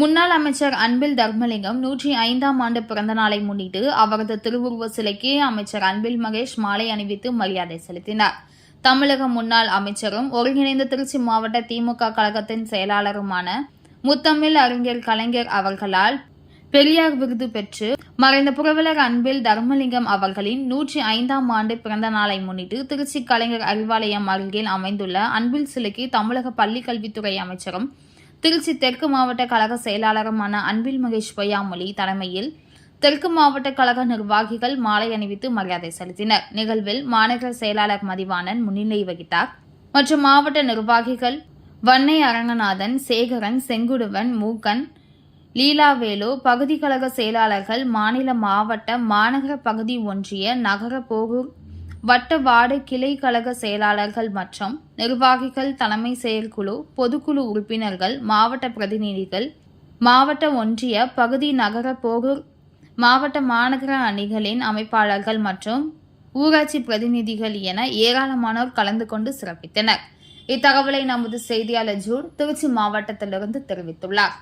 முன்னாள் அமைச்சர் அன்பில் தர்மலிங்கம் நூற்றி ஐந்தாம் ஆண்டு பிறந்த நாளை முன்னிட்டு அவரது திருவுருவ சிலைக்கு அமைச்சர் அன்பில் மகேஷ் மாலை அணிவித்து மரியாதை செலுத்தினார். தமிழக முன்னாள் அமைச்சரும் ஒருங்கிணைந்த திருச்சி மாவட்ட திமுக கழகத்தின் செயலாளருமான முத்தமிழ் அறிஞர் கலைஞர் அவர்களால் பெரியார் விருது பெற்று மறைந்த புரவலர் அன்பில் தர்மலிங்கம் அவர்களின் நூற்றி ஐந்தாம் ஆண்டு பிறந்த நாளை முன்னிட்டு திருச்சி கலைஞர் அறிவாலயம் அருகில் அமைந்துள்ள அன்பில் சிலைக்கு தமிழக பள்ளிக்கல்வித்துறை அமைச்சரும் திருச்சி தெற்கு மாவட்ட கழக செயலாளருமான அன்பில் மகேஷ் பொய்யாமொழி தலைமையில் தெற்கு மாவட்ட கழக நிர்வாகிகள் மாலை அணிவித்து மரியாதை செலுத்தினர். நிகழ்வில் மாநகர செயலாளர் மதிவாணன் முன்னிலை வகித்தார். மற்றும் மாவட்ட நிர்வாகிகள் வன்னை அரங்கநாதன் சேகரன் செங்குடுவன் மூக்கன் லீலாவேலு பகுதி கழக செயலாளர்கள் மாநில மாவட்ட மாநகர பகுதி ஒன்றிய நகர போகூர் வட்ட வார்டு கிளை கழக செயலாளர்கள் மற்றும் நிர்வாகிகள் தலைமை செயற்குழு பொதுக்குழு உறுப்பினர்கள் மாவட்ட பிரதிநிதிகள் மாவட்ட ஒன்றிய பகுதி நகர போகூர் மாவட்ட மாநகர அணிகளின் அமைப்பாளர்கள் மற்றும் ஊராட்சி பிரதிநிதிகள் என ஏராளமானோர் கலந்து கொண்டு சிறப்பித்தனர். இத்தகவலை நமது செய்தியாளர் ஜூட் திருச்சி மாவட்டத்திலிருந்து தெரிவித்துள்ளார்.